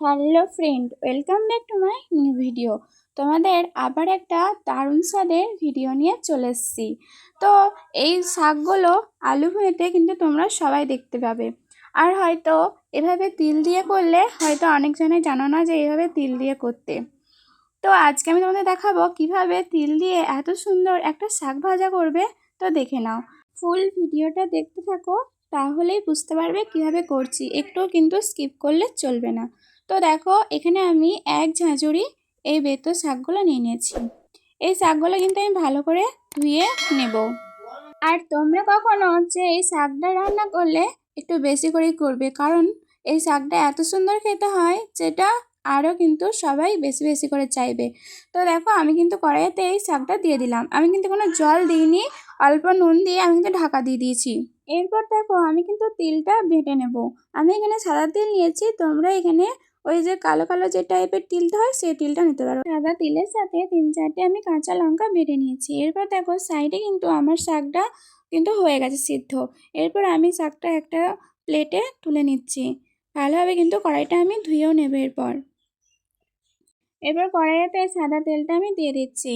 Hello friend, welcome back to my new video. তোমাদের আবার একটা দারুণ স্বাদের ভিডিও নিয়ে চলে এসেছি। তো এই শাকগুলো আলু ভুঁড়িতে কিন্তু তোমরা সবাই দেখতে পাবে। আর হয়তো এভাবে তিল দিয়ে করলে হয়তো অনেকজনে জানো না যে এভাবে তিল দিয়ে করতে। তো আজকে আমি তোমাদের দেখাবো কীভাবে তিল দিয়ে এত সুন্দর একটা শাক ভাজা করবে। তো দেখে নাও। ফুল ভিডিওটা দেখতে থাকো, তাহলেই বুঝতে পারবে কীভাবে করছি। একটু কিন্তু স্কিপ করলে চলবে না। তো দেখো, এখানে আমি এক ঝাঁঝুরি এই বেতো শাকগুলো নিয়ে নিয়েছি। এই শাকগুলো কিন্তু আমি ভালো করে ধুয়ে নেব। আর তোমরা কখনো যে এই শাকটা রান্না করলে একটু বেশি করেই করবে, কারণ এই শাকটা এত সুন্দর খেতে হয় যেটা আরও কিন্তু সবাই বেশি বেশি করে চাইবে। তো দেখো, আমি কিন্তু কড়াইতে এই শাকটা দিয়ে দিলাম। আমি কিন্তু কোনো জল দিইনি, অল্প নুন দিয়ে আমি কিন্তু ঢাকা দিয়ে দিয়েছি। এরপর দেখো, আমি কিন্তু তিলটা বেটে নেব। আমি এখানে সাদা তিল নিয়েছি, তোমরা এখানে ওই যে কালো কালো যে টাইপের তিলটা হয়, সেই তিলটা নিতে পারো। সাদা তিলের সাথে তিন চারটে আমি কাঁচা লঙ্কা বেটে নিয়েছি। এরপর দেখো সাইডে কিন্তু আমার শাকটা কিন্তু হয়ে গেছে সিদ্ধ। এরপর আমি শাকটা একটা প্লেটে তুলে নিচ্ছি। ভালোভাবে কিন্তু কড়াইটা আমি ধুয়েও নেব এরপর। এরপর কড়াইতে সাদা তেলটা আমি দিয়ে দিচ্ছি।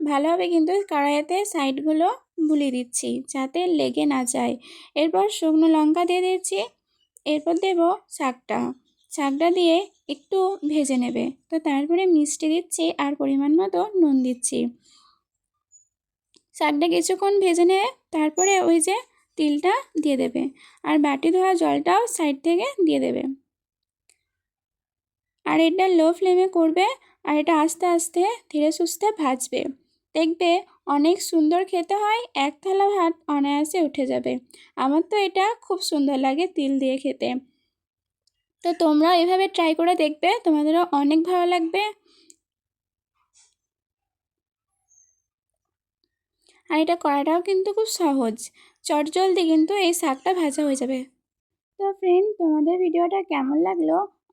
ভালোভাবে কিন্তু কড়াইতে সাইডগুলো বুলিয়ে দিচ্ছি, যাতে লেগে না যায়। এরপর শুকনো লঙ্কা দিয়ে দিচ্ছি। এরপর দেব শাকটা। শাকটা দিয়ে একটু ভেজে নেবে। তো তারপরে মিষ্টি দিচ্ছি আর পরিমাণ মতো নুন দিচ্ছি। শাকটা কিছুক্ষণ ভেজে নেবে তারপরে ওই যে তিলটা দিয়ে দেবে আর বাটি ধোয়া জলটাও সাইড থেকে দিয়ে দেবে। আর এটা লো ফ্লেমে করবে আর এটা আস্তে আস্তে ধীরে সুস্থে ভাজবে। দেখবে অনেক সুন্দর খেতে হয়, এক থালা ভাত অনায়াসে উঠে যাবে। আমার তো এটা খুব সুন্দর লাগে তিল দিয়ে খেতে। তো তোমরা এভাবে ট্রাই করে দেখবে, তোমাদেরও অনেক ভালো লাগবে। আর এটা করাটাও কিন্তু খুব সহজ। চটজলদি কিন্তু এই শাকটা ভাজা হয়ে যাবে। তো ফ্রেন্ড তোমাদের ভিডিওটা কেমন লাগল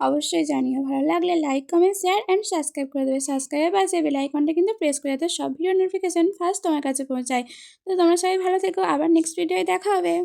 অবশ্যই জানিও। ভালো লাগলে like comment share and subscribe করে দেবে। সাবস্ক্রাইবের পাশে বেল আইকনটা কিন্তু প্রেস করে যাতে সব ভিডিও নোটিফিকেশান ফার্স্ট তোমার কাছে পৌঁছায়। তো তোমরা সবাই ভালো থেকো। আবার নেক্সট ভিডিওয় দেখা হবে।